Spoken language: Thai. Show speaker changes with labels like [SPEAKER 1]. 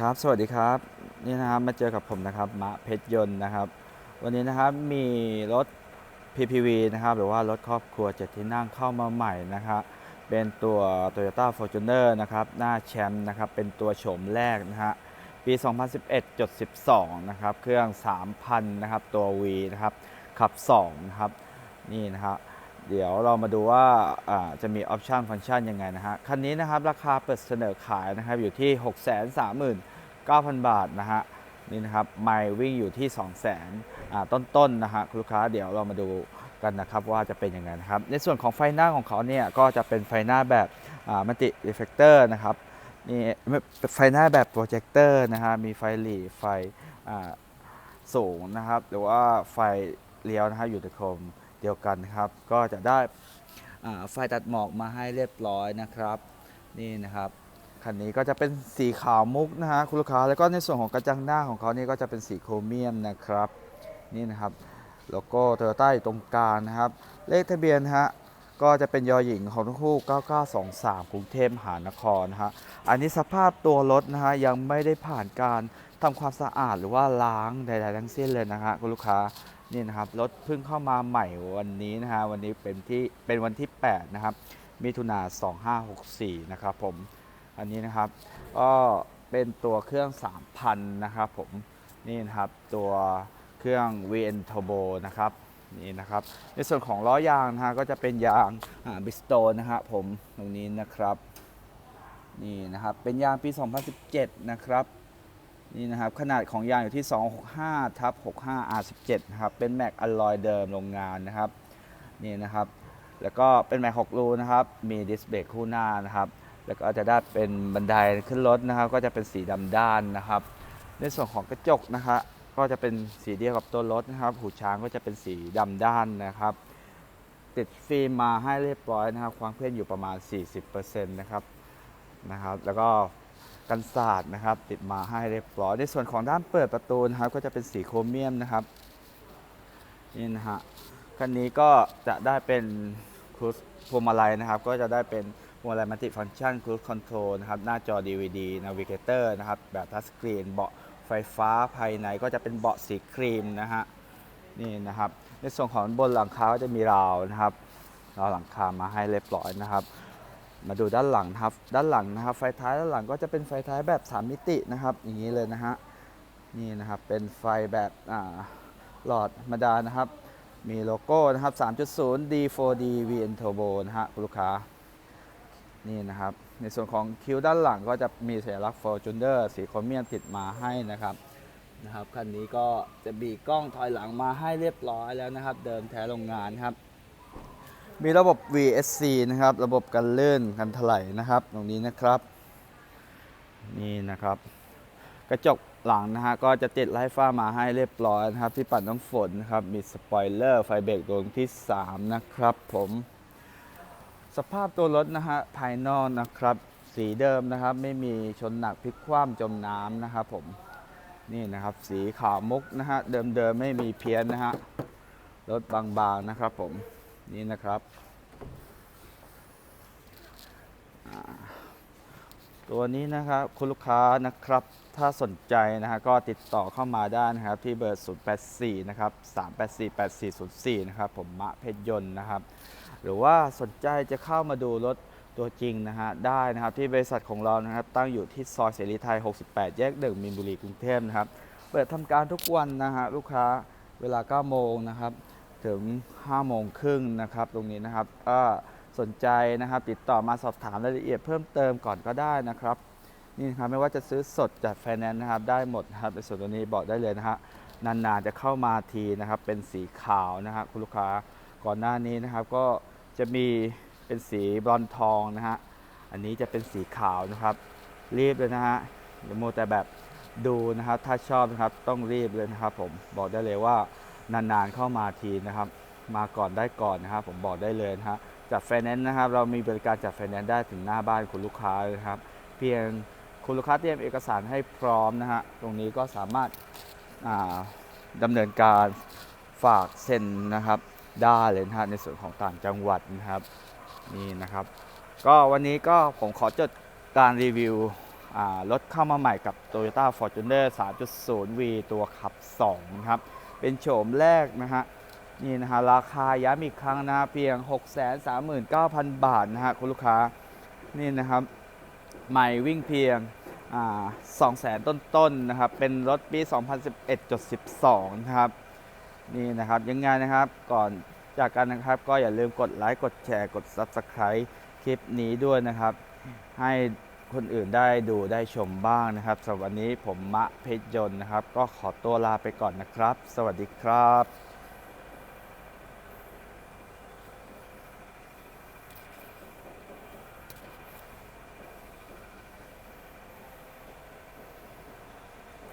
[SPEAKER 1] ครับสวัสดีครับนี่นะครับมาเจอกับผมนะครับมะเพชรยนต์นะครับ วันนี้นะครับมีรถ PPV นะครับหรือว่ารถครอบครัวเจ็ดที่นั่งเข้ามาใหม่นะครับเป็นตัว Toyota Fortuner นะครับหน้าแชมป์นะครับเป็นตัวโฉมแรกนะฮะปี 2011.12 นะครับเครื่อง 3,000 นะครับตัว V นะครับขับ 2 นะครับนี่นะครับ เดี๋ยวเรามาดูว่าจะมีออปชันฟังก์ชันยังไงนะฮะ คันนี้นะครับราคาเปิดเสนอขายนะครับอยู่ที่ 639,000 บาทนะฮะนี่นะครับไมล์วิ่งอยู่ที่ 2 0 0 0 0 0ต้นๆนะฮะคุณลูกค้าเดี๋ยวเรามาดูกันนะครับว่าจะเป็นยังไงนะครับ ในส่วนของไฟหน้าของเขาเนี่ยก็จะเป็นไฟหน้าแบบมัลติรีเฟกเตอร์นะครับนี่ไฟหน้าแบบโปรเจคเตอร์นะฮะมีไฟหลีไฟสูงนะครับ หรือว่าไฟเลี้ยวนะครับอยู่ในโคม เดียวกันนะครับ ก็จะได้ไฟตัดหมอกมาให้เรียบร้อยนะครับนี่นะครับคันนี้ก็จะเป็นสีขาวมุกนะฮะคุณลูกค้าแล้วก็ในส่วนของกระจังหน้าของเขานี่ก็จะเป็นสีโครเมียมนะครับนี่นะครับโลโก้โตโยต้าอยู่ตรงกลางนะครับ เลขทะเบียนฮะก็จะเป็นยอหญิงของทั้งคู่ 9923 กรุงเทพมหานครนะฮะ อันนี้สภาพตัวรถนะฮะยังไม่ได้ผ่านการทำความสะอาดหรือว่าล้างใดๆทั้งสิ้นเลยนะฮะคุณลูกค้า นี่นะครับรถเพิ่งเข้ามาใหม่วันนี้นะฮะวันนี้เป็นที่เป็นวันที่ 8 นะครับมิถุนา2564 นะครับผม อันนี้นะครับก็เป็นตัวเครื่อง 3,000 นะครับผม นี่นะครับตัวเครื่อง VN Turbo นะครับนี่นะครับ ในส่วนของล้อยางนะฮะก็จะเป็นยางบิสโตนะฮะผมตรงนี้นะครับ นี่นะครับเป็นยางปี 2017 นะครับ นี่นะครับขนาดของยางอยู่ที่ 265ทับ65 R17 นะครับเป็นแม็กอลลอยเดิมโรงงานนะครับนี่นะครับ แล้วก็เป็นแม็ก6รูนะครับมีดิสเบรกคู่หน้านะครับ แล้วก็จะได้เป็นบันไดขึ้นรถนะครับ ก็จะเป็นสีดำด้านนะครับ ในส่วนของกระจกนะครับก็จะเป็นสีเดียวกับตัวรถนะครับ หูช้างก็จะเป็นสีดำด้านนะครับ ติดฟิล์มมาให้เรียบร้อยนะครับ ความเคลื่อนอยู่ประมาณ 40%นะครับนะครับ แล้วก็ กันศาสตร์นะครับ ติดมาให้เรียบร้อย ในส่วนของด้านเปิดประตูนะครับ ก็จะเป็นสีโครเมียมนะครับนี่นะฮะคันนี้ก็จะได้เป็นครูสพวงมาลัยนะครับ ก็จะได้เป็นพวงมาลัยมัลติฟังก์ชันครู i คอนโทรลนะครับ หน้าจอ DVD Navigator นะครับ แบบทัชสกรีนเบาะไฟฟ้าภายในก็จะเป็นเบาะสีครีมนะฮะนี่นะครับ ในส่วนของบนหลังคาก็จะมีราวนะครับราวหลังคามาให้เรียบร้อยนะครับ มาดูด้านหลังครับ ด้านหลังนะครับ ไฟท้ายด้านหลังก็จะเป็นไฟท้ายแบบ 3 มิตินะครับ อย่างนี้เลยนะฮะ นี่นะครับ เป็นไฟแบบหลอดธรรมดานะครับ มีโลโก้นะครับ 3.0 D4D VN Turbo นะฮะคุณลูกค้า นี่นะครับ ในส่วนของคิ้วด้านหลังก็จะมีสัญลักษณ์ Fortuner สีโครเมียมติดมาให้นะครับนะครับ คันนี้ก็จะบีกล้องถอยหลังมาให้เรียบร้อยแล้วนะครับ เดิมแท้โรงงานครับ มีระบบ VSC นะครับ ระบบกันเลื่อนกันถลายนะครับ ตรงนี้นะครับ นี่นะครับ กระจกหลังนะฮะก็จะติดไลท์ฟ้ามาให้เรียบร้อยนะครับ ที่ปัดน้ำฝนนะครับ มีสปอยเลอร์ไฟเบรกดวงที่ 3 นะครับผม สภาพตัวรถนะฮะภายนอกนะครับ สีเดิมนะครับ ไม่มีชนหนักพลิกคว่ำจมน้ำนะครับผมนี่นะครับสีขาวมุกนะฮะเดิมๆไม่มีเพี้ยนนะฮะรถบางๆนะครับผม นี่นะครับ ตัวนี้นะครับคุณลูกค้านะครับ ถ้าสนใจนะฮะก็ติดต่อเข้ามาได้นะครับ ที่เบอร์ 084 นะครับ 384 8404 นะครับ ผมมะเพชรยนต์นะครับ หรือว่าสนใจจะเข้ามาดูรถตัวจริงนะฮะได้นะครับที่บริษัทของเรานะครับ ตั้งอยู่ที่ซอยเสรีไทย 68 แยก1มินบุรีกรุงเทพนะครับ เปิดทำการทุกวันนะฮะลูกค้าเวลา 9 โมงนะครับ ถึง5โมงครึ่งนะครับตรงนี้นะครับก็สนใจนะครับติดต่อมาสอบถามรายละเอียดเพิ่มเติมก่อนก็ได้นะครับนี่นะครับไม่ว่าจะซื้อสดจัดไฟแนนซ์นะครับได้หมดนะครับในส่วนตัวนี้บอกได้เลยนะฮะนานๆจะเข้ามาทีนะครับเป็นสีขาวนะครับคุณลูกค้าก่อนหน้านี้นะครับก็จะมีเป็นสีบรอนทองนะฮะอันนี้จะเป็นสีขาวนะครับรีบเลยนะฮะอย่ามัวแต่แบบดูนะครับถ้าชอบนะครับต้องรีบเลยนะครับผมบอกได้เลยว่า นานๆเข้ามาทีนะครับ มาก่อนได้ก่อนนะครับ ผมบอกได้เลยนะฮะจัดไฟแนนซ์นะครับ เรามีบริการจัดไฟแนนซ์ได้ถึงหน้าบ้านคุณลูกค้าเลยนะครับ เพียงคุณลูกค้าเตรียมเอกสารให้พร้อมนะฮะตรงนี้ก็สามารถาดำเนินการฝากเซ็นนะครับ ได้เลยนะฮะในส่วนของต่างจังหวัดนะครับนี่นะครับ ก็วันนี้ก็ผมขอจดการรีวิวรถเข้ามาใหม่กับ Toyota Fortuner 3.0V ตัวขับ2นะครับ เป็นโฉมแรกนะฮะนี่นะฮะราคาย้ำอีกครั้งนะเพียง 639,000 บาทนะฮะคุณลูกค้านี่นะครับใหม่วิ่งเพียงอ่า200,000ต้นๆนะครับเป็นรถปี 2011.12 นะครับนี่นะครับยังไงนะครับก่อนจากกันนะครับก็อย่าลืมกดไลค์กดแชร์กด Subscribe คลิปนี้ด้วยนะครับ ให้ คนอื่นได้ดูได้ชมบ้างนะครับสำหรับวันนี้ผมมะเพชรยนต์นะครับ ก็ขอตัวลาไปก่อนนะครับ สวัสดีครับ